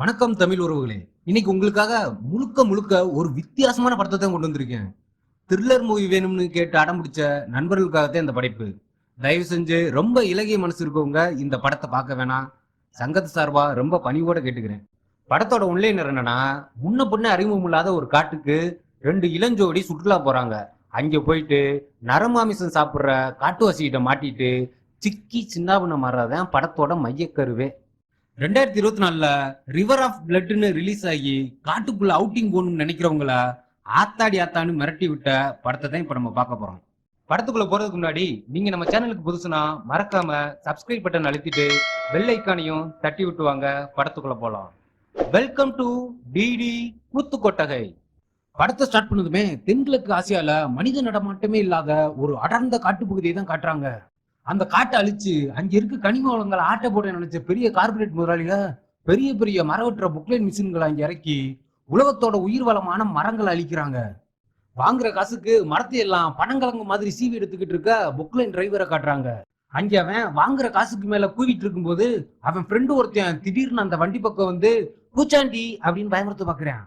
வணக்கம் தமிழ் உறவுகளே. இன்னைக்கு உங்களுக்காக முழுக்க முழுக்க ஒரு வித்தியாசமான படத்தை தான் கொண்டு வந்திருக்கேன். த்ரில்லர் மூவி வேணும்னு கேட்டு அடம் பிடிச்ச நண்பர்களுக்காகத்தான் இந்த படைப்பு. தயவு செஞ்சு ரொம்ப இலகிய மனசு இருக்கவங்க இந்த படத்தை பார்க்க வேணாம். சங்கத்து சார்பா ரொம்ப பணிவோட கேட்டுக்கிறேன். படத்தோட உண்மையினர் என்னன்னா முன்ன பின்ன அறிமுகம் இல்லாத ஒரு காட்டுக்கு ரெண்டு இளஞ்சோடி சுற்றுலா போறாங்க. அங்க போயிட்டு நரமாமிசம் சாப்பிடுற காட்டுவாசிகிட்ட மாட்டிட்டு சிக்கி சின்னாபுன மாறாதான் படத்தோட மையக்கருவே. ரெண்டாயிரத்தி இருபத்தி நாலுல ரிவர் ஆஃப் பிளட்னு ரிலீஸ் ஆகி காட்டுக்குள்ள அவுட்டிங் போகணும்னு நினைக்கிறவங்கள ஆத்தாடி ஆத்தான்னு மிரட்டி விட்ட படத்தை தான் இப்ப நம்ம பார்க்க போறோம். படத்துக்குள்ள போறதுக்கு முன்னாடி நீங்க நம்ம சேனலுக்கு புதுசுனா மறக்காம சப்ஸ்கிரைப் பட்டன் அழுத்திட்டு பெல் ஐக்கானையும் தட்டி விட்டுவாங்க படத்துக்குள்ள போலாம். வெல்கம் டு டிடி கூத்து கொட்டகை படத்தை ஸ்டார்ட் பண்ணதுமே தென்கிழக்கு ஆசியால மனித நடமாட்டமே இல்லாத ஒரு அடர்ந்த காட்டுப்பகுதியை தான் காட்டுறாங்க. அந்த காட்டை அழிச்சு அங்க இருக்க கனிம வளங்களை ஆட்டை போட நினைச்ச பெரிய கார்பரேட் முதலாளிக பெரிய பெரிய மரவற்ற புக்லைன் மிஷின்களை அங்க இறக்கி உலகத்தோட உயிர் வளமான மரங்களை அழிக்கிறாங்க. வாங்குற காசுக்கு மரத்தை எல்லாம் பனங்கிழங்கு மாதிரி சீவி எடுத்துக்கிட்டு இருக்க புக்லைன் டிரைவரை காட்டுறாங்க. அங்க அவன் வாங்குற காசுக்கு மேல கூவிட்டு இருக்கும்போது அவன் ஃப்ரெண்டு ஒருத்தன் திடீர்னு அந்த வண்டி பக்கம் வந்து பூச்சாண்டி அப்படின்னு பயமுறுத்து பாக்குறான்.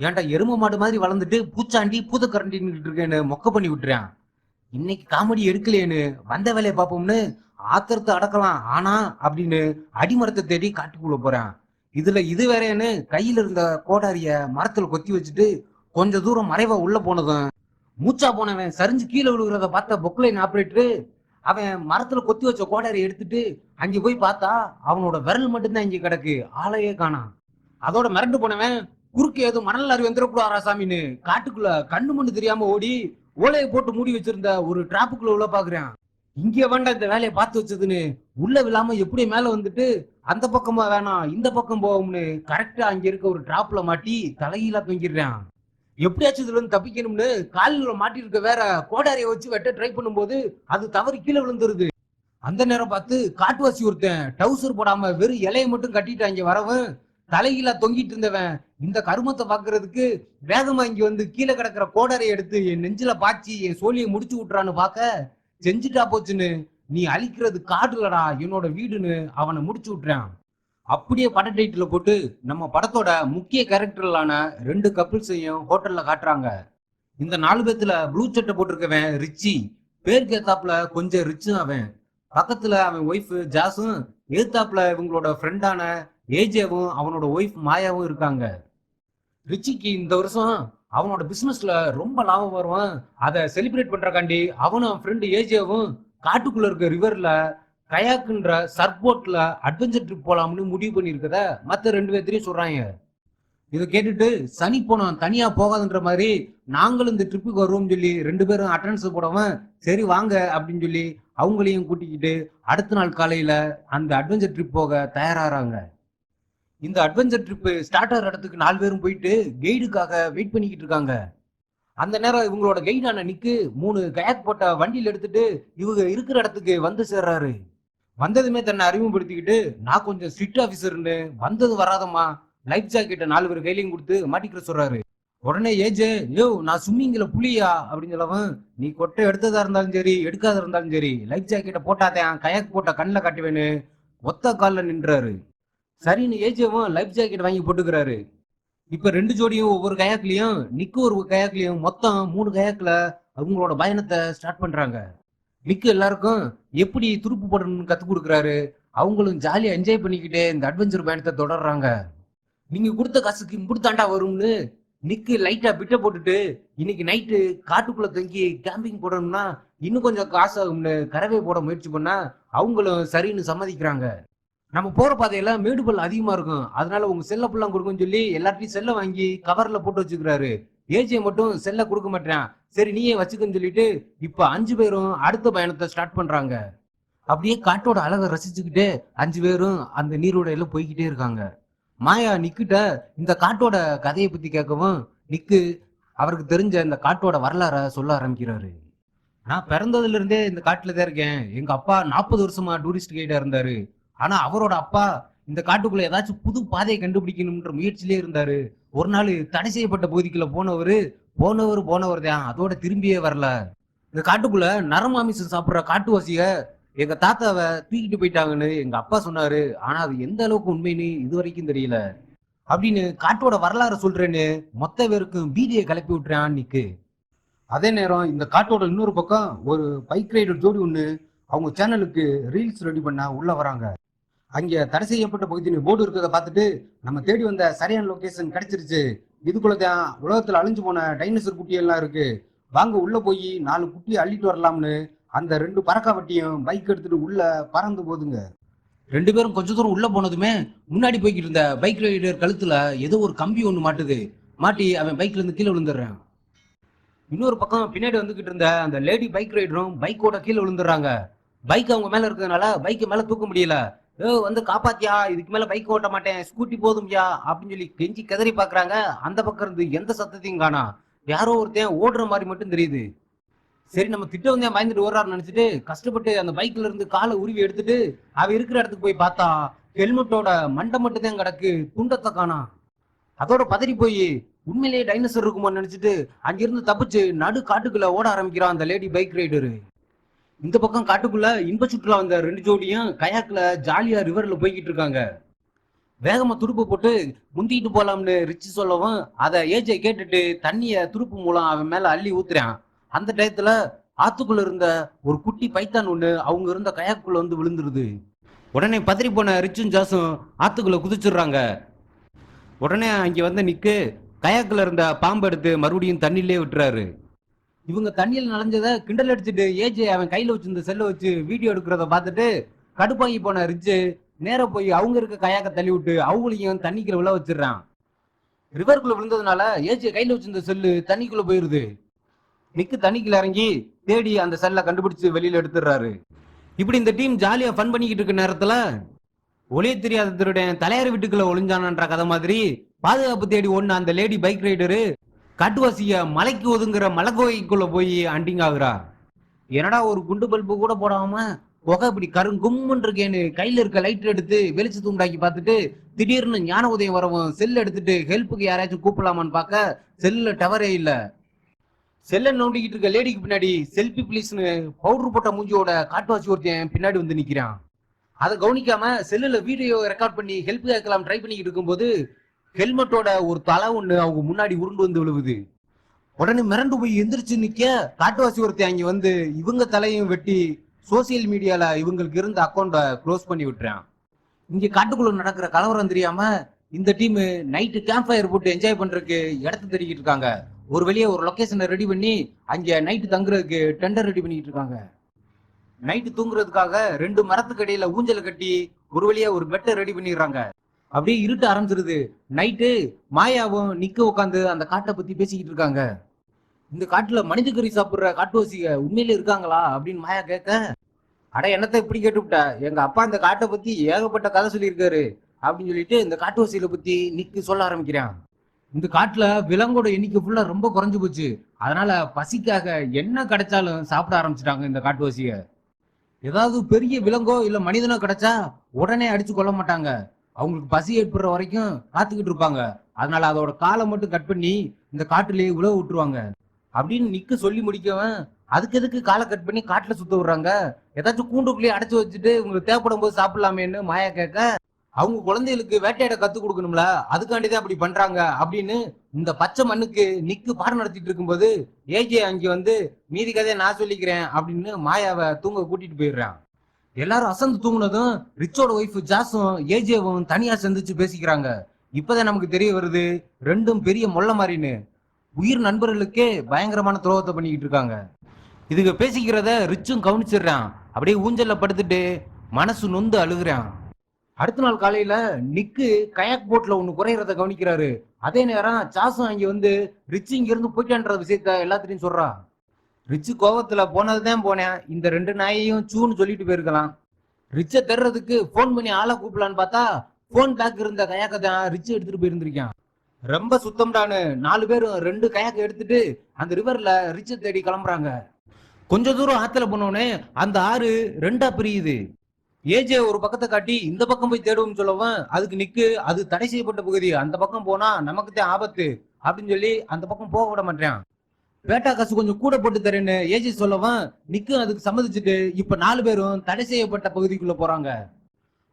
ஏன்டா எரும மாடு மாதிரி வளர்ந்துட்டு பூச்சாண்டி பூத கரண்டின்னு இருக்கேன்னு மொக்க பண்ணி விட்டுறான். இன்னைக்கு காமெடி எடுக்கலேன்னு வந்த வேலையை பார்ப்போம்னு ஆத்திரத்தை அடக்கலாம். ஆனா அப்படின்னு அடிமரத்தை தேடி காட்டுக்குள்ள போறேன். இதுல இது வேறேன்னு கையில இருந்த கோடாரிய மரத்துல கொத்தி வச்சுட்டு கொஞ்ச தூரம் மறைவா உள்ள போனதும் மூச்சா போனவன் சரிஞ்சு கீழே விழுகிறத பார்த்த பொக்லைன் ஆப்ரேட்டரு அவன் மரத்துல கொத்தி வச்ச கோடாரி எடுத்துட்டு அங்க போய் பார்த்தா அவனோட விரல் மட்டும்தான் இங்க கிடக்கு. ஆளையே காணாம் அதோட மிரண்டு போனவன் குறுக்கு ஏதோ மணல் அறிவு வந்துடக்கூடாரா சாமின்னு காட்டுக்குள்ள கண்ணு மண்ணு தெரியாம ஓடி ஓலையை போட்டு மூடி வச்சிருந்த ஒரு டிராப்புக்குள்ள உள்ள பாக்குறேன். இங்க வேண்டாம் இந்த வேலையை பார்த்து வச்சதுன்னு உள்ள விழாம எப்படி மேல வந்துட்டு அந்த பக்கமா வேணாம் இந்த பக்கம் போகும்னு கரெக்டா அங்க இருக்க ஒரு டிராப்ல மாட்டி தலையில தொங்கிடுறான். எப்படியாச்சும் இதுல இருந்து தப்பிக்கணும்னு காலில் மாட்டி இருக்க வேற கோடாரியை வச்சு வெட்ட ட்ரை பண்ணும்போது அது தவறி கீழே விழுந்துருது. அந்த நேரம் பார்த்து காட்டுவாசி ஒருத்தன் டவுசர் போடாம வெறும் இலையை மட்டும் கட்டிட்டு அங்க வரவன். தலையில தொங்கிட்டு இருந்தவன். இந்த கருமத்தை பாக்குறதுக்கு வேகமா இங்க வந்து கீழே கிடக்குற கோடரை எடுத்து என் நெஞ்சில பாய்ச்சி என் சோழியை முடிச்சு விட்டுறான்னு பார்க்க செஞ்சுட்டா போச்சுன்னு நீ அழிக்கிறது காடுலடா என்னோட வீடுன்னு அவனை முடிச்சு விட்டுறான். அப்படியே பட டைட்டில் போட்டு நம்ம படத்தோட முக்கிய கேரக்டர்களான ரெண்டு கப்புள்ஸையும் ஹோட்டல்ல காட்டுறாங்க. இந்த நாலு பேத்துல ப்ளூ சட்டை போட்டிருக்கவன் ரிச்சி பேருக்கு ஏத்தாப்புல கொஞ்சம் ரிச்சும் அவன். பக்கத்துல அவன் ஒய்ஃப் ஜாஸும் ஏத்தாப்புல இவங்களோட ஃப்ரெண்டான ஏஜேவும் அவனோட ஒய்ஃப் மாயாவும் இருக்காங்க. ரிச்சிக்கு இந்த வருஷம் அவனோட பிசினஸ்ல ரொம்ப லாபம் வருவான். அதை செலிப்ரேட் பண்றக்காண்டி அவனும் அவன் ஃப்ரெண்டு ஏஜேவும் காட்டுக்குள்ள இருக்க ரிவர்ல கயாக்குன்ற சர்போட்ல அட்வென்ச்சர் ட்ரிப் போலாம்னு முடிவு பண்ணியிருக்கத மத்த ரெண்டு பேர்த்தையும் சொல்றாங்க. இதை கேட்டுட்டு சனி போனோம் தனியா போகாதுன்ற மாதிரி நாங்களும் இந்த ட்ரிப்புக்கு வருவோம்னு சொல்லி ரெண்டு பேரும் அட்டண்டன்ஸ் போடவும் சரி வாங்க அப்படின்னு சொல்லி அவங்களையும் கூட்டிக்கிட்டு அடுத்த நாள் காலையில அந்த அட்வென்ச்சர் ட்ரிப் போக தயாராகிறாங்க. இந்த அட்வென்ச்சர் ட்ரிப் ஸ்டார்ட் ஆகிற இடத்துக்கு நாலு பேரும் போயிட்டு கைடுக்காக வெயிட் பண்ணிக்கிட்டு இருக்காங்க. அந்த நேரம் இவங்களோட கைடான நிக்கு மூணு கயாக் போட்ட வண்டியில் எடுத்துட்டு இவங்க இருக்கிற இடத்துக்கு வந்து சேர்றாரு. வந்ததுமே தன்னை அறிமுகப்படுத்திக்கிட்டு நான் கொஞ்சம் ஸ்ட்ரிக்ட் ஆஃபீஸர்னு வந்தது வராதம்மா. லைஃப் ஜாக்கெட்டை நாலு பேர் கையிலையும் கொடுத்து மாட்டிக்கிற சொல்றாரு. உடனே ஏஜே யோ நான் ஸ்விம்மிங்கில் புளியா அப்படின்னு சொல்லவும் நீ கொட்டை எடுத்ததா இருந்தாலும் சரி எடுக்காத இருந்தாலும் சரி லைஃப் ஜாக்கெட்டை போட்டாதேன் கயாக் போட்ட கண்ணில் காட்டுவேன்னு ஒத்த காலில் நின்றாரு. சரின்னு ஏஜேவும் லைஃப் ஜாக்கெட் வாங்கி போட்டுக்கிறாரு. இப்ப ரெண்டு ஜோடியும் ஒவ்வொரு கயாக்லயும் நிக்கு ஒரு கயாக்லயும் மொத்தம் மூணு கயாக்ல அவங்களோட பயணத்தை ஸ்டார்ட் பண்றாங்க. நிக்கு எல்லாருக்கும் எப்படி துருப்பு போடணும்னு கத்து கொடுக்குறாரு? அவங்களும் ஜாலியா என்ஜாய் பண்ணிக்கிட்டே இந்த அட்வென்ச்சர் பயணத்தை தொடர்றாங்க. நீங்க கொடுத்த காசுக்கு இம்புடுத்தாண்டா வரும்னு நிக்கு லைட்டா பிட்ட போட்டுட்டு இன்னைக்கு நைட்டு காட்டுக்குள்ள தங்கி கேம்பிங் போடணும்னா இன்னும் கொஞ்சம் காசு ஆகும்னு கரவை போட முயற்சி பண்ணா அவங்களும் சரின்னு சம்மதிக்கிறாங்க. நம்ம போற பாதையில மேடு பள்ளம் அதிகமா இருக்கும். அதனால உங்க செல்ல புல்லாம் கொடுக்குன்னு சொல்லி எல்லாத்தையும் செல்ல வாங்கி கவர்ல போட்டு வச்சுக்கிறாரு. ஏஜே மட்டும் செல்ல கொடுக்க மாட்டேன் சரி நீயே வச்சுக்கன்னு சொல்லிட்டு இப்ப அஞ்சு பேரும் அடுத்த பயணத்தை ஸ்டார்ட் பண்றாங்க. அப்படியே காட்டோட அழகை ரசிச்சுக்கிட்டே அஞ்சு பேரும் அந்த நீரோடையில போய்கிட்டே இருக்காங்க. மாயா நிக்கிட்ட இந்த காட்டோட கதையை பத்தி கேட்கவும் நிக்கு அவருக்கு தெரிஞ்ச இந்த காட்டோட வரலாற சொல்ல ஆரம்பிக்கிறாரு. நான் பிறந்ததுல இருந்தே இந்த காட்டுல தான் இருக்கேன். எங்க அப்பா நாற்பது வருஷமா டூரிஸ்ட் கைடா இருந்தாரு. ஆனா அவரோட அப்பா இந்த காட்டுக்குள்ள ஏதாச்சும் புது பாதையை கண்டுபிடிக்கணும்ன்ற முயற்சியிலே இருந்தாரு. ஒரு நாள் தடை செய்யப்பட்ட பகுதிக்குள்ள போனவர் போனவர் போனவர் தான். அதோட திரும்பியே வரல. இந்த காட்டுக்குள்ள நரமாமிசம் சாப்பிடுற காட்டுவாசிய எங்க தாத்தாவை தூக்கிட்டு போயிட்டாங்கன்னு எங்க அப்பா சொன்னாரு. ஆனா அது எந்த அளவுக்கு உண்மைன்னு இது வரைக்கும் தெரியல. அப்படின்னு காட்டோட வரலாறு சொல்றேன்னு மொத்த பேருக்கும் பீதியை கிளப்பி விட்டுறான் நிக்கு அதே நேரம் இந்த காட்டோட இன்னொரு பக்கம் ஒரு பைக் ரைடர் ஜோடி ஒன்று அவங்க சேனலுக்கு ரீல்ஸ் ரெடி பண்ண உள்ள வராங்க. அங்க தடை செய்யப்பட்ட பகுதியின் போர்டு இருக்கிறத பார்த்துட்டு நம்ம தேடி வந்த சரியான லொகேஷன் கிடைச்சிருச்சு. இதுக்குள்ள தான் உலகத்துல அழிஞ்சு போன டைனோசர் குட்டி எல்லாம் இருக்கு. வாங்க உள்ள போய் நாலு குட்டியை அள்ளிட்டு வரலாம்னு அந்த ரெண்டு பறக்கா வட்டியும் பைக் எடுத்துட்டு உள்ள பறந்து போதுங்க ரெண்டு பேரும் கொஞ்ச தூரம் உள்ள போனதுமே முன்னாடி போய்கிட்டு இருந்த பைக் ரைடர் கழுத்துல ஏதோ ஒரு கம்பி ஒண்ணு மாட்டுது. மாட்டி அவன் பைக்ல இருந்து கீழே விழுந்துடுறான். இன்னொரு பக்கம் பின்னாடி வந்துகிட்டு இருந்த அந்த லேடி பைக் ரைடரும் பைக்கோட கீழே விழுந்துடுறாங்க. பைக் அவங்க மேல இருக்கிறதுனால பைக்கை மேல தூக்க முடியல. வந்து காப்பாத்தியா? இதுக்கு மேல பைக் ஓட்ட மாட்டேன். ஸ்கூட்டி போதும்யா அப்படின்னு சொல்லி கெஞ்சி கதறி பாக்குறாங்க. அந்த பக்கம் இருந்து எந்த சத்தத்தையும் காணா. யாரோ ஒருத்தன் ஓடுற மாதிரி மட்டும் தெரியுது. சரி நம்ம திட்ட வந்தே பயந்துட்டு ஓடுறாரு நினைச்சிட்டு கஷ்டப்பட்டு அந்த பைக்ல இருந்து காலை உருவி எடுத்துட்டு அவ இருக்கிற இடத்துக்கு போய் பார்த்தா ஹெல்மெட்டோட மண்டை மட்டும் தான் கிடக்கு. துண்டத்தை காணா. அதோட பதறி போய் உண்மையிலேயே டைனோசர் இருக்குமோ நினைச்சிட்டு அங்கிருந்து தப்பிச்சு நடு காட்டுக்குள்ள ஓட ஆரம்பிக்கிறான் அந்த லேடி பைக் ரைடரு இந்த பக்கம் காட்டுக்குள்ள இன்ப சுற்றுலா வந்த ரெண்டு ஜோடியும் கயாக்ல ஜாலியா ரிவர்ல போய்கிட்டு இருக்காங்க. வேகமா துடுப்பு போட்டு முந்திக்கிட்டு போலாம்னு ரிச்சு சொல்லவும் அதை ஏஜை கேட்டுட்டு தண்ணிய துடுப்பு மூலம் அவன் மேல அள்ளி ஊத்துறான். அந்த டயத்துல ஆத்துக்குள்ள இருந்த ஒரு குட்டி பைத்தான் ஒண்ணு அவங்க இருந்த கயாக்குள்ள வந்து விழுந்துருது. உடனே பதறி போன ரிச்சும் ஜாஸும் ஆத்துக்குள்ள குதிச்சிடுறாங்க. உடனே அங்க வந்து நிக்கு கயாக்குள்ள இருந்த பாம்பு எடுத்து மறுபடியும் தண்ணிலே விட்டுறாரு. இவங்க தண்ணியில் நனைஞ்சதை கிண்டல் அடிச்சுட்டு ஏஜே அவன் கையில வச்சிருந்த செல்லை வச்சு வீடியோ எடுக்கிறத பார்த்துட்டு கடுப்பாகி போன ரிச்சு நேரா போய் அவங்க இருக்க கயாக்க தள்ளி விட்டு அவங்களையும் தண்ணிக்குள்ள விழ வச்சிடுறான். ரிவருக்குள்ள விழுந்ததுனால ஏஜே கையில வச்சிருந்த செல்லு தண்ணிக்குள்ள போயிருது. நிக்கு தண்ணிக்குள்ள இறங்கி தேடி அந்த செல்லை கண்டுபிடிச்சு வெளியில எடுத்துடுறாரு. இப்படி இந்த டீம் ஜாலியா ஃபன் பண்ணிக்கிட்டு இருக்க நேரத்துல ஒளிய தெரியாத திருடன் தலையார் வீட்டுக்குள்ள ஒளிஞ்சானன்ற கதை மாதிரி பாதுகாப்பு தேடி ஒன்று அந்த லேடி பைக் ரைடரு காட்டுவாசிய மலைக்கு ஒதுங்குற மலைக்கோகைக்குள்ள போய் அண்டிங் ஆகுறா என்னடா ஒரு குண்டு பல்பு கூட போடாம புகை இப்படி கருங்கும்முன்னு இருக்கேன்னு கையில இருக்க லைட் எடுத்து வெளிச்சத்து உண்டாக்கி பார்த்துட்டு திடீர்னு ஞான உதயம் வரவும் செல் எடுத்துட்டு ஹெல்ப்புக்கு யாராச்சும் கூப்பிடலாமான்னு பார்க்க செல்ல டவரே இல்லை. செல்லை நோண்டிக்கிட்டு இருக்க லேடிக்கு பின்னாடி செல்ஃபி ப்ளீஸ்னு பவுடர் போட்ட மூஞ்சியோட காட்டுவாசி ஒருத்தன் பின்னாடி வந்து நிக்கிறான். அதை கவனிக்காம செல்லுல வீடியோ ரெக்கார்ட் பண்ணி ஹெல்ப் கேட்கலாம் ட்ரை பண்ணிக்கிட்டு இருக்கும்போது ஹெல்மெட்டோட ஒரு தலை ஒண்ணு அவங்க முன்னாடி உருண்டு வந்து விழுவுது. உடனே மிரண்டு போய் எந்திரிச்சு நிக்க காட்டுவாசி ஒருத்தன் அங்க வந்து இவங்க தலையும் வெட்டி சோசியல் மீடியால இவங்களுக்கு இருந்த அக்கௌண்ட்டை க்ளோஸ் பண்ணி விட்டுறான். இங்க காட்டுக்குள்ள நடக்கிற கலவரம் தெரியாம இந்த டீம் நைட்டு கேம்ப் ஃபயர் போட்டு என்ஜாய் பண்றதுக்கு இடத்த தெரிவிட்டு இருக்காங்க. ஒரு வெளியே ஒரு லொக்கேஷனை ரெடி பண்ணி அங்க நைட்டு தங்குறதுக்கு டெண்டர் ரெடி பண்ணிட்டு இருக்காங்க. நைட்டு தூங்குறதுக்காக ரெண்டு மரத்துக்கு இடையில ஊஞ்சல் கட்டி ஒரு வழியா ஒரு பெட்டை ரெடி பண்ணிடுறாங்க. அப்படியே இருட்ட ஆரம்பிச்சிருது. நைட்டு மாயாவும் நிக்க உட்காந்து அந்த காட்டை பத்தி பேசிக்கிட்டு இருக்காங்க. இந்த காட்டுல மனித கறி சாப்பிடுற காட்டுவாசிக உண்மையில இருக்காங்களா அப்படின்னு மாயா கேட்க அட என்னத்தை இப்படி கேட்டுவிட்ட? எங்க அப்பா இந்த காட்டை பத்தி ஏகப்பட்ட கதை சொல்லியிருக்காரு அப்படின்னு சொல்லிட்டு இந்த காட்டுவாசிகளை பத்தி நிக்கு சொல்ல ஆரம்பிக்கிறான். இந்த காட்டுல விலங்கோட எண்ணிக்கை ஃபுல்லா ரொம்ப குறைஞ்சு போச்சு. அதனால பசிக்காக என்ன கிடைச்சாலும் சாப்பிட ஆரம்பிச்சிட்டாங்க இந்த காட்டுவாசிய ஏதாவது பெரிய விலங்கோ இல்ல மனிதனோ கிடைச்சா உடனே அடிச்சு கொள்ள மாட்டாங்க. அவங்களுக்கு பசி ஏற்படுற வரைக்கும் காத்துக்கிட்டு இருப்பாங்க. அதனால அதோட காலை மட்டும் கட் பண்ணி இந்த காட்டுலயே உழவு விட்டுருவாங்க. அப்படின்னு நிக்க சொல்லி முடிக்கவன் அதுக்கு எதுக்கு காலை கட் பண்ணி காட்டுல சுத்த விடுறாங்க? ஏதாச்சும் கூண்டுக்குள்ளேயே அடைச்சு வச்சுட்டு உங்களுக்கு தேவைப்படும் போது சாப்பிடலாமேன்னு மாயா கேட்க அவங்க குழந்தைகளுக்கு வேட்டையாட கத்து கொடுக்கணும்ல அதுக்காண்டிதான் அப்படி பண்றாங்க. அப்படின்னு இந்த பச்சை மண்ணுக்கு நிக்கு பாடம் நடத்திட்டு இருக்கும்போது ஏஜே அங்க வந்து மீதி கதையை நான் சொல்லிக்கிறேன். அப்படின்னு மாயாவை தூங்க கூட்டிட்டு போயிடுறான். எல்லாரும் அசந்து தூங்குனதும் ரிச்சோட ஒய்ஃப் ஜாஸும் ஏஜேவும் தனியா சந்திச்சு பேசிக்கிறாங்க. இப்பதான் நமக்கு தெரிய வருது ரெண்டும் பெரிய மொள்ள மாறின்னு. உயிர் நண்பர்களுக்கே பயங்கரமான துரோகத்தை பண்ணிக்கிட்டு இருக்காங்க. இதுக்கு பேசிக்கிறத ரிச்சும் கவனிச்சிடுறான். அப்படியே ஊஞ்சல்ல படுத்துட்டு மனசு நொந்து அழுகுறான். அடுத்த நாள் காலையில நிக்கு கயாக் போட்ல ஒண்ணு குறையறத கவனிக்கிறாரு. அதே நேரம் சாசும் அங்க வந்து ரிச்சு இங்க இருந்து போயிட்டான்ற விஷயத்த எல்லாத்திலையும் சொல்றான் ரிச்சு கோவத்துல போனதுதான் போனேன். இந்த ரெண்டு நாயையும் சூன்னு சொல்லிட்டு போயிருக்கலாம். ரிச்சை தர்றதுக்கு ஃபோன் பண்ணி ஆளை கூப்பிடலான்னு பார்த்தா ஃபோன் பேக் இருந்த கயாக்க தான் ரிச்சு எடுத்துட்டு போயிருந்திருக்கான். ரொம்ப சுத்தம்டான்னு நாலு பேரும் ரெண்டு கயாக்க எடுத்துட்டு அந்த ரிவர்ல ரிச்சை தேடி கிளம்புறாங்க. கொஞ்ச தூரம் ஆத்துல போனோடனே அந்த ஆறு ரெண்டா பிரியுது. ஏஜே ஒரு பக்கத்தை காட்டி இந்த பக்கம் போய் தேடுவோம்னு சொல்லவும் அதுக்கு நிக்கு அது தடை செய்யப்பட்ட பகுதி. அந்த பக்கம் போனா நமக்கு தான் ஆபத்து. அப்படின்னு சொல்லி அந்த பக்கம் போக விட மாட்டேன். பேட்டா காசு கொஞ்சம் கூட போட்டு தரேன்னு ஏஜி சொல்லவும் நிக்கும் அதுக்கு சம்மதிச்சுட்டு இப்ப நாலு பேரும் தடை செய்யப்பட்ட பகுதிக்குள்ள போறாங்க.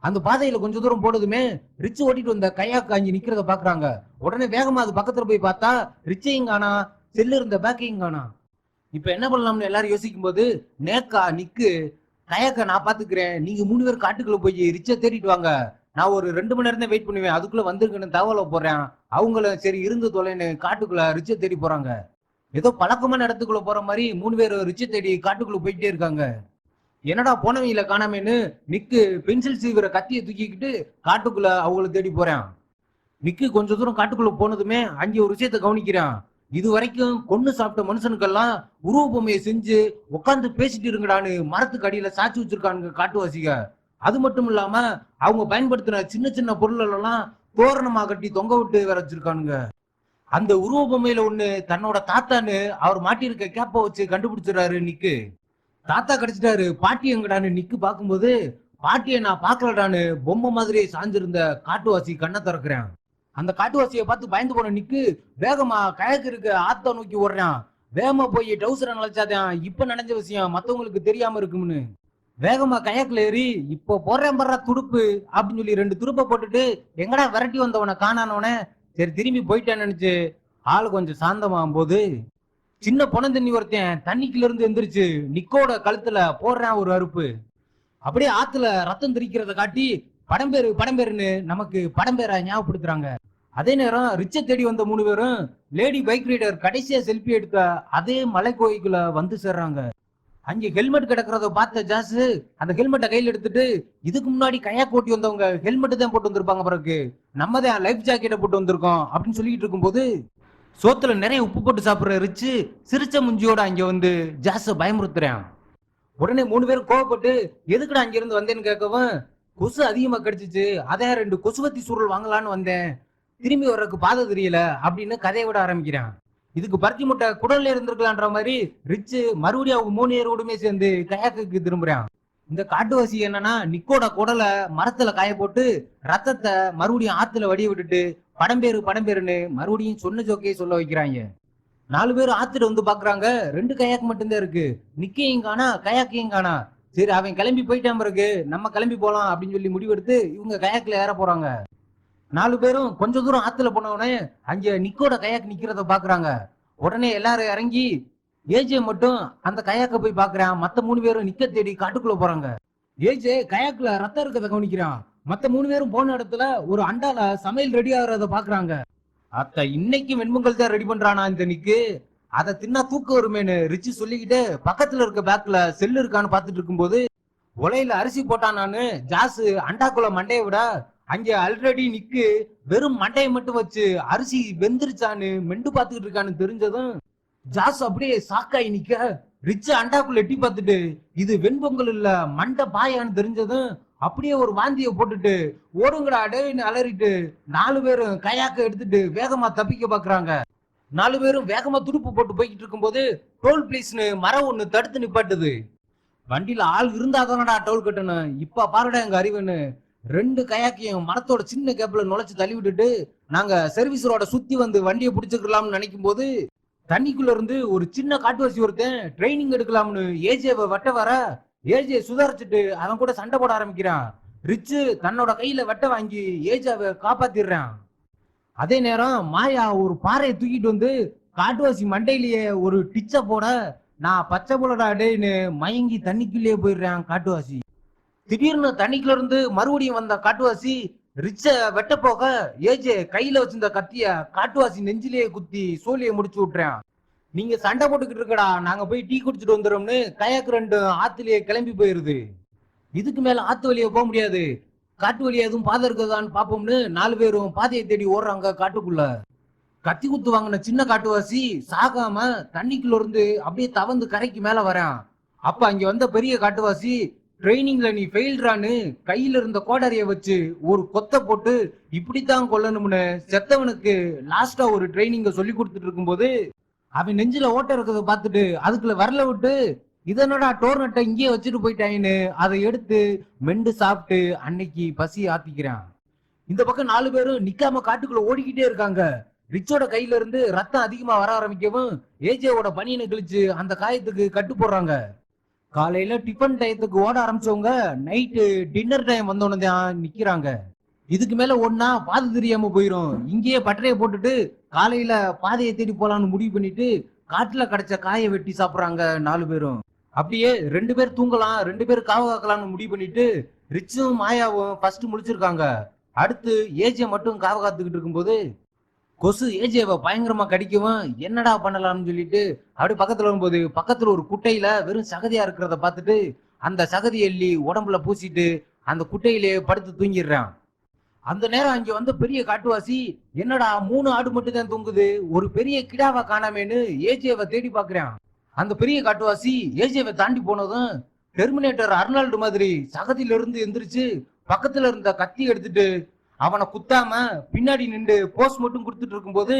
அந்த பாதையில கொஞ்ச தூரம் போனதுமே ரிச் ஓட்டிட்டு வந்த கையா அஞ்சு நிக்கிறத பாக்குறாங்க. உடனே வேகமா அது பக்கத்துல போய் பார்த்தா ரிச்சையும் காணா செல்லு இருந்த பேக்கையும் காணா. இப்ப என்ன பண்ணலாம்னு எல்லாரும் யோசிக்கும் போது நேக்கா நிக்கு கயாக்க நான் பாத்துக்கிறேன். நீங்க மூணு பேர் காட்டுக்குள்ள போய் ரிச்சை தேடிட்டு வாங்க. நான் ஒரு ரெண்டு மணி நேரம் தான் வெயிட் பண்ணுவேன். அதுக்குள்ள வந்திருக்குன்னு தகவலை போடுறேன். அவங்கள சரி இருந்து தொலைன்னு காட்டுக்குள்ள ரிச்சை தேடி போறாங்க. ஏதோ பழக்கமான இடத்துக்குள்ள போற மாதிரி மூணு பேர் ரிச்சு தேடி காட்டுக்குள்ள போயிட்டே இருக்காங்க. என்னடா போனவங்கள காணாமேன்னு நிக்கு பென்சில் சீவிர கத்தியை தூக்கிக்கிட்டு காட்டுக்குள்ள அவங்கள தேடி போறேன். நிக்கு கொஞ்ச தூரம் காட்டுக்குள்ள போனதுமே அங்கே ஒரு விஷயத்த கவனிக்கிறான். இது வரைக்கும் கொண்டு சாப்பிட்ட மனுஷனுக்கெல்லாம் உருவ பொம்மையை செஞ்சு உட்காந்து பேசிட்டு இருங்கடான்னு மரத்துக்கு அடியில சாச்சி வச்சிருக்கானுங்க காட்டுவாசிக. அது மட்டும் இல்லாம அவங்க பயன்படுத்தின சின்ன சின்ன பொருள் எல்லாம் தோரணமா கட்டி தொங்க விட்டு வேற வச்சிருக்கானுங்க. அந்த உருவ பொம்மையில ஒண்ணு தன்னோட தாத்தான்னு அவர் மாட்டியிருக்க கேப்ப வச்சு கண்டுபிடிச்சிடுறாரு நிக்கு. தாத்தா கிடைச்சிட்டாரு பாட்டி எங்கடான்னு நிக்கு பார்க்கும்போது பாட்டியை நான் பார்க்கலடான்னு பொம்மை மாதிரி சாஞ்சிருந்த காட்டுவாசி கண்ணை திறக்கிறேன். அந்த காட்டுவாசியை பார்த்து பயந்து போன நிக்கு வேகமா கயக்கு இருக்க ஆத்த நோக்கி ஓடுறான். வேகமா போய் டவுசரை நினைச்சாதான் இப்ப நினைஞ்ச விஷயம் மத்தவங்களுக்கு தெரியாம இருக்கும்னு. வேகமா கயக்குல ஏறி இப்போ போடுறேன் படுற துடுப்பு அப்படின்னு சொல்லி ரெண்டு துடுப்பை போட்டுட்டு எங்கடா விரட்டி வந்தவனை காணானவனே? சரி திரும்பி போயிட்டேன்னு நினைச்சு ஆள் கொஞ்சம் சாந்தமாகும் போது சின்ன பொணம் தண்ணி ஒருத்தன் தண்ணிக்குள்ள இருந்து எந்திரிச்சு நிக்கோட கழுத்துல போடுறான் ஒரு அறுப்பு. அப்படியே ஆத்துல ரத்தம் திரிக்கிறத காட்டி படம்பேரு படம்பேருன்னு நமக்கு படம்பேற ஞாபகப்படுத்துறாங்க. அதே நேரம் ரிச்சை தேடி வந்த மூணு பேரும் லேடி பைக் ரைடர் கடைசியா செல்ஃபி எடுக்க அதே மலை கோயிலுக்குள்ள வந்து சேர்றாங்க. அங்க ஹெல்மெட் கிடக்கிறத பார்த்த ஜாஸ் அந்த ஹெல்மெட்டை கையில் எடுத்துட்டு இதுக்கு முன்னாடி கையா கோட்டி வந்தவங்க ஹெல்மெட் தான் போட்டு வந்திருப்பாங்க பிறகு. நம்ம தான் லைஃப் ஜாக்கெட்டை போட்டு வந்திருக்கோம். அப்படின்னு சொல்லிட்டு இருக்கும்போது சோத்துல நிறைய உப்பு போட்டு சாப்பிடுற ரிச்சு சிரிச்ச முஞ்சியோட அங்க வந்து ஜாஸ பயமுறுத்துறேன். உடனே மூணு பேரும் கோவப்பட்டு எதுக்குடா அங்க இருந்து வந்தேன்னு கேட்கவும் கொசு அதிகமா கிடைச்சிச்சு அதே ரெண்டு கொசுவத்தி சுருள் வாங்கலான்னு வந்தேன். திரும்பி வர்றதுக்கு பாதை தெரியல அப்படின்னு கதையை விட ஆரம்பிக்கிறான். இதுக்கு பருத்தி முட்டை குடல்ல இருந்திருக்கலான்ற மாதிரி ரிச்சு மறுபடியும் அவங்க மூணு பேரோடுமே சேர்ந்து கயாக்குக்கு திரும்புறான். இந்த காட்டுவாசி என்னன்னா நிக்கோட குடலை மரத்துல காய போட்டு ரத்தத்தை மறுபடியும் ஆத்துல வடிய விட்டுட்டு படம்பேரு படம்பேருன்னு மறுபடியும் சொன்ன ஜோக்கையே சொல்ல வைக்கிறாங்க. நாலு பேர் ஆத்துட்டு வந்து பாக்குறாங்க. ரெண்டு கயாக் மட்டும்தான் இருக்கு. நிக்கையும் காணா கயாக்கையும் காணா. சரி அவன் கிளம்பி போயிட்டான் பிறகு நம்ம கிளம்பி போலாம் அப்படின்னு சொல்லி முடிவெடுத்து இவங்க கயாக்ல ஏற போறாங்க. நாலு பேரும் கொஞ்ச தூரம் ஆத்துல போனவனே அங்க நிக்கோட கயாக் நிக்கிறத பாக்குறாங்க. உடனே எல்லாரும் இறங்கி ஏஜே மட்டும் அந்த கயாக்க போய் பாக்குறான். மத்த மூணு பேரும் நிக்க தேடி காட்டுக்குள்ள போறாங்க. ஏஜே கயாக்குல ரத்தம் இருக்கத கவனிக்கிறான். மத்த மூணு பேரும் போன இடத்துல ஒரு அண்டால சமையல் ரெடி ஆகுறத பாக்குறாங்க. அத்த இன்னைக்கு வெண்பொங்கல் தான் ரெடி பண்றானா இந்த நிக்கு? அதை தின்னா தூக்க வருமேனு ரிச்சு சொல்லிக்கிட்டு பக்கத்துல இருக்க பேக்ல செல்லு இருக்கான்னு பாத்துட்டு இருக்கும்போது உலையில அரிசி போட்டானான்னு ஜாஸ் அண்டாக்குள்ள மண்டைய விட அங்க ஆல்ரெடி நிக்கு. வெறும் மண்டையை மட்டும் வச்சு அரிசி வெந்துருச்சான்னு மெண்டு பாத்துக்கிட்டு இருக்கான்னு தெரிஞ்சதும் ஜாஸ் அப்படியே சாக்காய் நிக்க. ரிச் அண்டாக்குள்ள எட்டி பார்த்துட்டு இது வெண்பொங்கல் இல்ல மண்டை பாயான்னு தெரிஞ்சதும் அப்படியே ஒரு வாந்திய போட்டுட்டு ஓடுங்கடா அடேன்னு அலறிட்டு நாலு பேரும் கயாக்க எடுத்துட்டு வேகமா தப்பிக்க பாக்குறாங்க நாலு பேரும் வேகமா துடுப்பு போட்டு போய்கிட்டு இருக்கும்போது டோல் பிளீஸ்னு மரம் ஒண்ணு தடுத்து நிப்பாட்டுது. வண்டியில ஆள் இருந்தாதானடா டோல் கட்டணும். இப்ப பாருடா எங்க அறிவுன்னு. ரெண்டு கயாக்கையும் மரத்தோட சின்ன கேப்ல நுழைச்சு தள்ளி விட்டுட்டு நாங்க சர்வீஸ் ரோட சுத்தி வந்து வண்டியை பிடிச்சிக்கலாம்னு நினைக்கும் போது தண்ணிக்குள்ள இருந்து ஒரு சின்ன காட்டுவாசி ஒருத்தன் ட்ரைனிங் எடுக்கலாம்னு ஏஜேவை வட்ட வர ஏஜே சுதாரிச்சுட்டு அவன் கூட சண்டை போட ஆரம்பிக்கிறான். ரிச்சு தன்னோட கையில வெட்ட வாங்கி ஏஜாவை காப்பாத்திடுறான். அதே நேரம் மாயா ஒரு பாறையை தூக்கிட்டு வந்து காட்டுவாசி மண்டையிலேயே ஒரு டிச்ச போட நான் பச்சை புலடா டேன்னு மயங்கி தண்ணிக்குள்ளேயே போயிடுறான் காட்டுவாசி திடீர்னு தண்ணிக்குள்ள இருந்து மறுபடியும் வந்த காட்டுவாசி ரிச்ச வெட்ட போக ஏஜே கையில வச்சிருந்த கத்திய காட்டுவாசி நெஞ்சிலேயே குத்தி சோழியை முடிச்சு விட்டுறேன். நீங்க சண்டை போட்டுக்கிட்டு இருக்கடா நாங்க போய் டீ குடிச்சிட்டு வந்துடும்னு கயாக்கு ரெண்டு ஆத்துலயே கிளம்பி போயிருது. இதுக்கு மேல ஆத்து வழியா போக முடியாது. காட்டு வழியா எதுவும் பாதை இருக்குதான்னு பாப்போம்னு நாலு பேரும் பாதையை தேடி ஓடுறாங்க காட்டுக்குள்ள. கத்தி குத்து வாங்கின சின்ன காட்டுவாசி சாகாம தண்ணிக்குள்ள இருந்து அப்படியே தவந்து கரைக்கு மேல வரான். அப்ப அங்க வந்த பெரிய காட்டுவாசி ட்ரைனிங்ல நீ ஃபெயில்றான்னு கையில இருந்த கோடரிய வச்சு ஒரு கொத்த போட்டு இப்படித்தான் கொல்லணும்னு செத்தவனுக்கு லாஸ்டா ஒரு ட்ரைனிங்க சொல்லி கொடுத்துட்டு இருக்கும்போது அவன் நெஞ்சில ஓட்ட இருக்கிறத பார்த்துட்டு அதுக்குள்ள வரல விட்டு இதனடா டோர்னட்டை இங்கேயே வச்சுட்டு போயிட்டாயின்னு அதை எடுத்து மெண்டு சாப்பிட்டு அன்னைக்கு பசி ஆத்திக்கிறான். இந்த பக்கம் நாலு பேரும் நிக்காம காட்டுக்குள்ள ஓடிக்கிட்டே இருக்காங்க. ரிச்சோட கையில இருந்து ரத்தம் அதிகமா வர ஆரம்பிக்கவும் ஏஜேவோட பனியனை கிழிச்சு அந்த காயத்துக்கு கட்டு போடுறாங்க. காலையில டிஃபன் டயத்துக்கு ஓட ஆரம்பிச்சவங்க நைட்டு டின்னர் டைம் வந்தோன்னு நிக்கிறாங்க. இதுக்கு மேல ஒன்னா பாதை தெரியாம போயிடும் இங்கேயே பட்டறைய போட்டுட்டு காலையில பாதையை தேடி போலான்னு முடிவு பண்ணிட்டு காட்டுல கிடைச்ச காயை வெட்டி சாப்பிடுறாங்க நாலு பேரும். அப்படியே ரெண்டு பேர் தூங்கலாம் ரெண்டு பேர் காவ காக்கலாம்னு முடிவு பண்ணிட்டு ரிச்சும் மாயாவும் ஃபர்ஸ்ட் முடிச்சிருக்காங்க. அடுத்து ஏஜே மட்டும் காவ காத்துக்கிட்டு இருக்கும்போது கொசு ஏஜேவை பயங்கரமா கடிக்கவும் என்னடா பண்ணலாம்னு சொல்லிட்டு அப்படி பக்கத்துல வரும்போது பக்கத்துல ஒரு குட்டையில வெறும் சகதியா இருக்கிறத பார்த்துட்டு அந்த சகதி எள்ளி உடம்புல பூசிட்டு அந்த குட்டையிலே படுத்து தூங்கிடுறான். அந்த நேரம் அங்க வந்த பெரிய காட்டுவாசி என்னடா மூணு ஆடு மட்டும் தான் தூங்குது ஒரு பெரிய கிடாவை காணாமேன்னு ஏஜேவை தேடி பாக்குறான் அந்த பெரிய காட்டுவாசி ஏஜேவை தாண்டி போனதும் டெர்மினேட்டர் அர்னால்டு மாதிரி சகதியிலிருந்து எந்திரிச்சு பக்கத்துல இருந்த கத்தி எடுத்துட்டு அவனை குத்தாம பின்னாடி நின்று போஸ் மட்டும் கொடுத்துட்டு இருக்கும்போது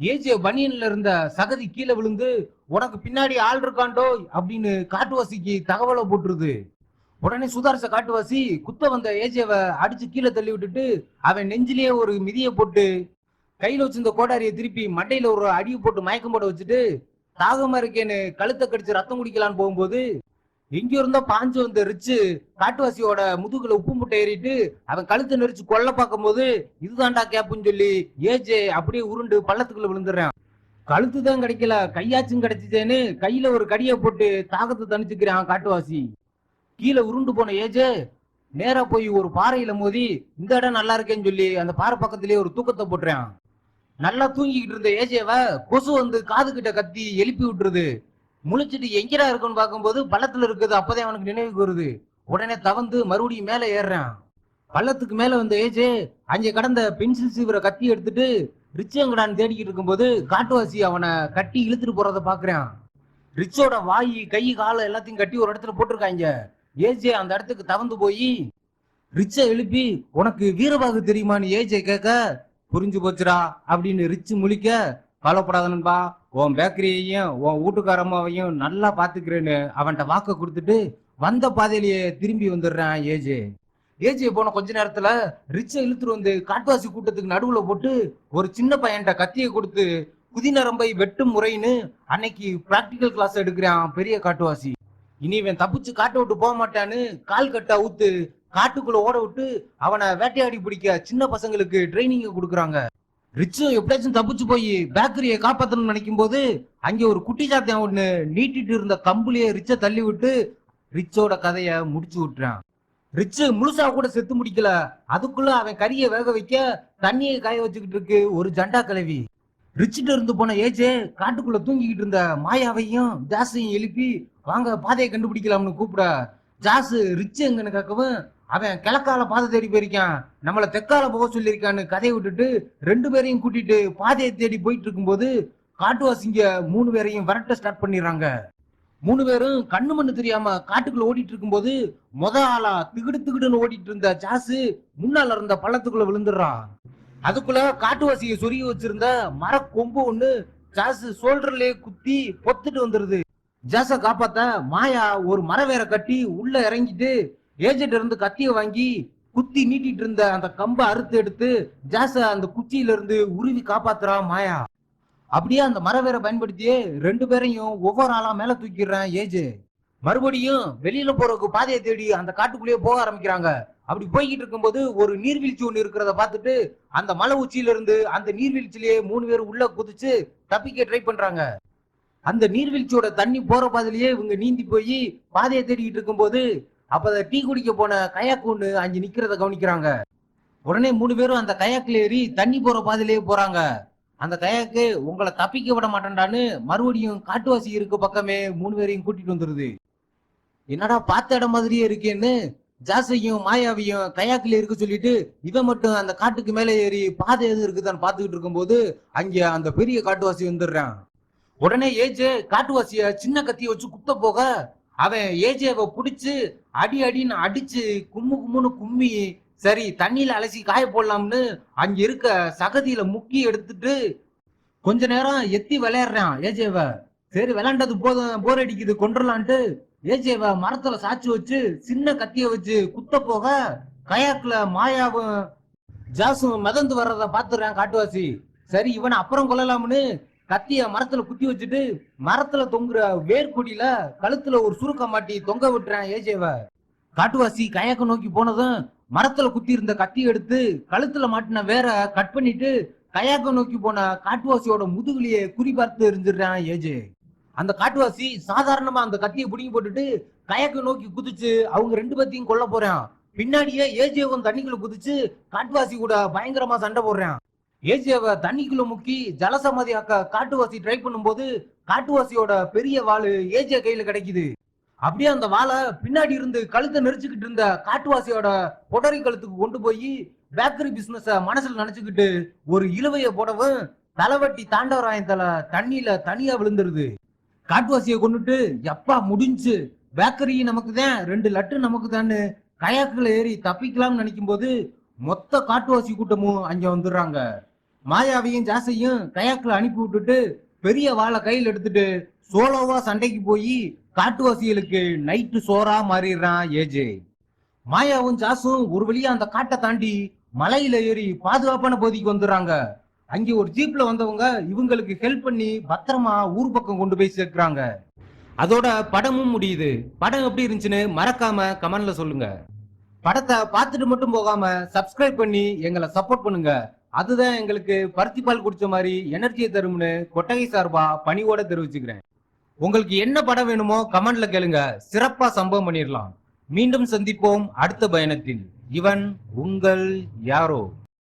ஏஜே பனியன்ல இருந்த சகதி கீழே விழுந்து உனக்கு பின்னாடி ஆள் இருக்காண்டோ? அப்படின்னு காட்டுவாசிக்கு தகவலை போட்டுருது. உடனே சுதாரிச காட்டுவாசி குத்த வந்த ஏஜேவை அடிச்சு கீழே தள்ளி விட்டுட்டு அவன் நெஞ்சிலேயே ஒரு மிதியை போட்டு கையில வச்சிருந்த கோடாரியை திருப்பி மண்டையில ஒரு அடியை போட்டு மயக்கம் போட வச்சுட்டு தாகமா இருக்கேன்னு கழுத்தை கடிச்சு ரத்தம் குடிக்கலான்னு போகும்போது எங்க இருந்தோ பாஞ்சு வந்த ரிச்சு காட்டுவாசியோட முதுகுல உப்பு முட்டை ஏறிட்டு அவன் கழுத்தை நெரிச்சு கொல்ல பார்க்கும்போது இதுதான்டா கேப்புன்னு சொல்லி ஏஜே அப்படியே உருண்டு பள்ளத்துக்குள்ள விழுந்துடுறான். கழுத்து தான் கிடைக்கல கையாச்சும் கிடைச்சிச்சேன்னு கையில ஒரு கடியை போட்டு தாகத்தை தணிச்சுக்கிறான் காட்டுவாசி. கீழே உருண்டு போன ஏஜே நேரா போய் ஒரு பாறையில மோதி இந்த இடம் நல்லா இருக்கேன்னு சொல்லி அந்த பாறை பக்கத்திலேயே ஒரு தூக்கத்தை போட்டுறான். நல்லா தூங்கிக்கிட்டு இருந்த ஏஜேவை கொசு வந்து காது கிட்ட கத்தி எழுப்பி விட்டுருது. முழிச்சிட்டு எங்கடா இருக்குன்னு பார்க்கும்போது பள்ளத்துல இருக்குது அப்பதான் அவனுக்கு நினைவுக்கு வருது உடனே தவந்து மறுபடியும் மேலே ஏறுறான். பள்ளத்துக்கு மேல வந்த ஏஜே அங்க கடந்த பென்சில் சீவரை கத்தி எடுத்துட்டு ரிச்சங்கடான்னு தேடிக்கிட்டு இருக்கும்போது காட்டுவாசி அவனை கட்டி இழுத்துட்டு போறத பாக்குறான் ரிச்சோட வாய் கை காலை எல்லாத்தையும் கட்டி ஒரு இடத்துல போட்டிருக்காங்க. ஏஜே அந்த இடத்துக்கு தவந்து போய் ரிச்ச எழுப்பி உனக்கு வீரபாகு தெரியுமான்னு ஏஜே கேட்க புரிஞ்சு போச்சுடா அப்படின்னு ரிச்சு முழிக்க கவலைப்படாத நண்பா உன் பேக்கரியையும் உன் வீட்டுக்காரம்மாவையும் நல்லா பாத்துக்கிறேன்னு அவன்கிட்ட வாக்க கொடுத்துட்டு வந்த பாதையிலேயே திரும்பி வந்துடுறான் ஏஜே. ஏஜே போன கொஞ்ச நேரத்துல ரிச்சை இழுத்துட்டு வந்து காட்டுவாசி கூட்டத்துக்கு நடுவுல போட்டு ஒரு சின்ன பையன்கிட்ட கத்தியை கொடுத்து குதிநரம்பை வெட்டும் முறைன்னு அன்னைக்கு பிராக்டிக்கல் கிளாஸ் எடுக்கிறான் பெரிய காட்டுவாசி. இனி இவன் தப்பிச்சு காட்டை விட்டு போக மாட்டான்னு கால் கட்டா ஊத்து காட்டுக்குள்ள ஓட விட்டு அவனை வேட்டையாடி பிடிக்க சின்ன பசங்களுக்கு ட்ரைனிங் கொடுக்குறாங்க. ரிச்சு எப்படியாச்சும் தப்பிச்சு போய் பேக்கரியை காப்பாத்தணும்னு நினைக்கும் போது அங்க ஒரு குட்டி சாத்தியம் ஒண்ணு நீட்டிட்டு இருந்த கம்புலயே ரிச்ச தள்ளி விட்டு ரிச்சோட கதைய முடிச்சு விட்டுறான். ரிச்சு முழுசா கூட செத்து முடிக்கல. அதுக்குள்ள அவன் கறியை வேக வைக்க தண்ணியை காய வச்சுக்கிட்டு இருக்கு ஒரு ஜண்டா கிளவி ரிச்சிட்ட இருந்து போன ஏஜே காட்டுக்குள்ள தூங்கிக்கிட்டு இருந்த மாயாவையும் ஜாஸையும் எழுப்பி வாங்க பாதையை கண்டுபிடிக்கலாம்னு கூப்பிட. ஜாஸ் ரிச்சு எங்கன்னு கேட்கவும் அவன் கிழக்கால பாதை தேடி போயிருக்கான். நம்மள தெற்கால போக சொல்லியிருக்கான்னு கதையை விட்டுட்டு ரெண்டு பேரையும் கூட்டிட்டு பாதையை தேடி போயிட்டு இருக்கும்போது காட்டுவாசிங்க மூணு பேரையும் விரட்ட ஸ்டார்ட் பண்ணிடுறாங்க. மூணு பேரும் கண்ணு மண்ணு தெரியாம காட்டுக்குள்ள ஓடிட்டு இருக்கும்போது மொத ஆளா திகிடு திகிடுன்னு ஓடிட்டு இருந்த ஜாசு முன்னால இருந்த பள்ளத்துக்குள்ள விழுந்துடுறான். அதுக்குள்ள காட்டுவாசியை சொருகி வச்சிருந்த மர கொம்பு ஒண்ணு ஜாசு சோல்டர்லயே குத்தி பொத்துட்டு வந்துருது. ஜாச காப்பாத்த மாயா ஒரு மர வேற கட்டி உள்ள இறங்கிட்டு ஏஜென்ட் இருந்து கத்திய வாங்கி குத்தி நீட்டிட்டு இருந்த அந்த கம்பை அறுத்து எடுத்து ஜாச அந்த குச்சியில இருந்து உருவி காப்பாத்துறா மாயா. அப்படியே அந்த மரவேரை வேற பயன்படுத்தியே ரெண்டு பேரையும் ஒவ்வொரு ஆளா மேல தூக்கிடுறான் ஏஜு. மறுபடியும் வெளியில போறதுக்கு பாதையை தேடி அந்த காட்டுக்குள்ளேயே போக ஆரம்பிக்கிறாங்க. அப்படி போய்கிட்டு இருக்கும்போது ஒரு நீர்வீழ்ச்சி ஒன்று இருக்கிறத பார்த்துட்டு அந்த மலை உச்சியில இருந்து அந்த நீர்வீழ்ச்சியிலேயே மூணு பேர் உள்ள குதிச்சு தப்பிக்க ட்ரை பண்றாங்க. அந்த நீர்வீழ்ச்சியோட தண்ணி போற பாதையிலேயே இவங்க நீந்தி போய் பாதையை தேடிக்கிட்டு இருக்கும்போது அப்ப அதை டீ குடிக்க போன கயாக் ஒண்ணு அஞ்சு நிக்கிறத கவனிக்கிறாங்க. உடனே மூணு பேரும் அந்த கயாக்ல ஏறி தண்ணி போற பாதையிலேயே போறாங்க. அந்த கயாக்கு உங்களை தப்பிக்க விட மாட்டேன்டான்னு மறுபடியும் காட்டுவாசி இருக்க பக்கமே மூணு பேரையும் கூட்டிட்டு வந்துருது. என்னடா பார்த்த இடம் மாதிரியே இருக்கேன்னு? ஜாசையும் மாயாவையும் கயாக்கில் இருக்க சொல்லிட்டு இவன் மட்டும் அந்த காட்டுக்கு மேலே ஏறி பாதை எது இருக்குதான்னு பார்த்துக்கிட்டு இருக்கும்போது அங்கே அந்த பெரிய காட்டுவாசி வந்துடுறான். உடனே ஏஜே காட்டுவாசிய சின்ன கத்திய வச்சு குத்த போக அவன் ஏஜேவை பிடிச்சி அடி அடின்னு அடிச்சு கும்மு கும்முன்னு கும்மி சரி தண்ணியில அலசி காய போடலாம்னு அங்க இருக்க சகதியில முக்கி எடுத்துட்டு கொஞ்ச நேரம் எத்தி விளையாடுறான் ஏஜேவ சரி விளையாண்டது போதும் போர் அடிக்குது கொண்டுலான்ட்டு ஏஜேவ மரத்துல சாச்சு வச்சு சின்ன கத்திய வச்சு குத்த போக கயாக்குல மாயாவும் ஜாசும் மிதந்து வர்றத பாத்துறான் காட்டுவாசி. சரி இவனை அப்புறம் கொல்லலாம்னு கத்திய மரத்துல குத்தி வச்சுட்டு மரத்துல தொங்குற வேர்க்குடியில கழுத்துல ஒரு சுருக்க மாட்டி தொங்க விட்டுறான் ஏஜேவ. காட்டுவாசி கயக்க நோக்கி போனதும் மரத்துல குத்தி இருந்த கத்தி எடுத்து கழுத்துல மாட்டின வேற கட் பண்ணிட்டு கயாக்க நோக்கி போன காட்டுவாசியோட முதுகுலியே குறி பார்த்து எரிஞ்சிடுறான் ஏஜே. அந்த காட்டுவாசி சாதாரணமா அந்த கத்தியை பிடிங்கி போட்டுட்டு கயக்க நோக்கி குதிச்சு அவங்க ரெண்டு பேத்தையும் கொல்ல போறான். பின்னாடியே ஏஜேவும் தண்ணிக்குள்ள குதிச்சு காட்டுவாசி கூட பயங்கரமா சண்டை போடுறான். ஏஜியாவை தண்ணிக்குள்ள முக்கி ஜலசமாதி அக்கா காட்டுவாசி ட்ரை பண்ணும்போது காட்டுவாசியோட பெரிய வாளு ஏஜே கையில கிடைக்குது. அப்படியே அந்த வாழை பின்னாடி இருந்து கழுத்தை நெரிச்சுக்கிட்டு இருந்த காட்டுவாசியோட பொடரி கழுத்துக்கு கொண்டு போய் பேக்கரி பிசினஸ மனசுல நினைச்சுக்கிட்டு ஒரு இழுவைய போடவும் தலைவட்டி தாண்டவராயத்துல தண்ணியில தனியா விழுந்துருது. காட்டுவாசியை கொண்டுட்டு எப்பா முடிஞ்சு பேக்கரி நமக்கு தான் ரெண்டு லட்டு நமக்கு தான்னு கயாக்குல ஏறி தப்பிக்கலாம்னு நினைக்கும் போது மொத்த காட்டுவாசி கூட்டமும் அங்க வந்துடுறாங்க. மாயாவையும் ஜாசையும் கயாக்கில் அனுப்பி விட்டுட்டு பெரிய வாளை கையில் எடுத்துட்டு சோலோவா சண்டைக்கு போய் காட்டுவாசிகளுக்கு நைட்டு சோறா மாறிடுறான் ஏஜே மாயாவும் ஜாசும் ஒரு வழியா அந்த காட்டை தாண்டி மலையில ஏறி பாதுகாப்பான பகுதிக்கு வந்துடுறாங்க. அங்கே ஒரு ஜீப்ல வந்தவங்க இவங்களுக்கு ஹெல்ப் பண்ணி பத்திரமா ஊர் பக்கம் கொண்டு போய் சேர்க்கிறாங்க. அதோட படமும் முடியுது. படம் எப்படி இருந்துச்சுன்னு மறக்காம கமெண்ட்ல சொல்லுங்க. படத்தை பார்த்துட்டு மட்டும் போகாம சப்ஸ்கிரைப் பண்ணி எங்களை சப்போர்ட் பண்ணுங்க. அதுதான் எங்களுக்கு பருத்தி பால் குடிச்ச மாதிரி எனர்ஜியை தரும்னு கொட்டகை சார்பா பணிவோட தெரிவிச்சுக்கிறேன். உங்களுக்கு என்ன படம் வேணுமோ கமெண்ட்ல கேளுங்க. சிறப்பா சம்பவம் பண்ணிடலாம் மீண்டும் சந்திப்போம் அடுத்த பயணத்தில். இவன் உங்கள் யாரோ?